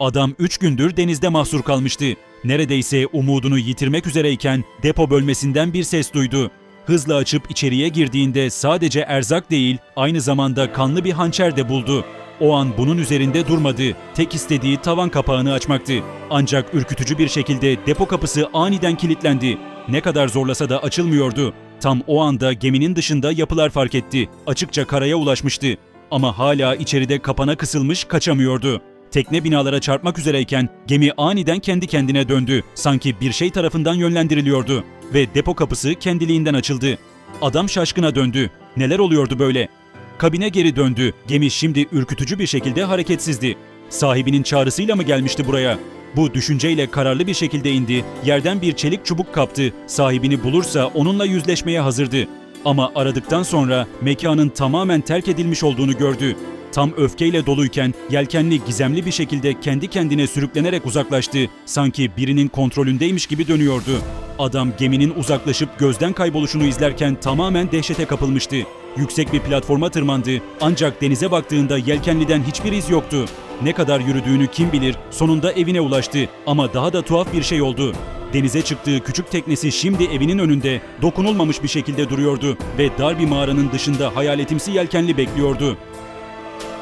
Adam 3 gündür denizde mahsur kalmıştı. Neredeyse umudunu yitirmek üzereyken depo bölmesinden bir ses duydu. Hızla açıp içeriye girdiğinde sadece erzak değil, aynı zamanda kanlı bir hançer de buldu. O an bunun üzerinde durmadı. Tek istediği tavan kapağını açmaktı. Ancak ürkütücü bir şekilde depo kapısı aniden kilitlendi. Ne kadar zorlasa da açılmıyordu. Tam o anda geminin dışında yapılar fark etti. Açıkça karaya ulaşmıştı. Ama hala içeride kapana kısılmış kaçamıyordu. Tekne binalara çarpmak üzereyken gemi aniden kendi kendine döndü. Sanki bir şey tarafından yönlendiriliyordu. Ve depo kapısı kendiliğinden açıldı. Adam şaşkına döndü. Neler oluyordu böyle? Kabine geri döndü. Gemi şimdi ürkütücü bir şekilde hareketsizdi. Sahibinin çağrısıyla mı gelmişti buraya? Bu düşünceyle kararlı bir şekilde indi. Yerden bir çelik çubuk kaptı. Sahibini bulursa onunla yüzleşmeye hazırdı. Ama aradıktan sonra mekanın tamamen terk edilmiş olduğunu gördü. Tam öfkeyle doluyken yelkenli gizemli bir şekilde kendi kendine sürüklenerek uzaklaştı. Sanki birinin kontrolündeymiş gibi dönüyordu. Adam geminin uzaklaşıp gözden kayboluşunu izlerken tamamen dehşete kapılmıştı. Yüksek bir platforma tırmandı ancak denize baktığında yelkenliden hiçbir iz yoktu. Ne kadar yürüdüğünü kim bilir sonunda evine ulaştı ama daha da tuhaf bir şey oldu. Denize çıktığı küçük teknesi şimdi evinin önünde dokunulmamış bir şekilde duruyordu ve dar bir mağaranın dışında hayaletimsi yelkenli bekliyordu.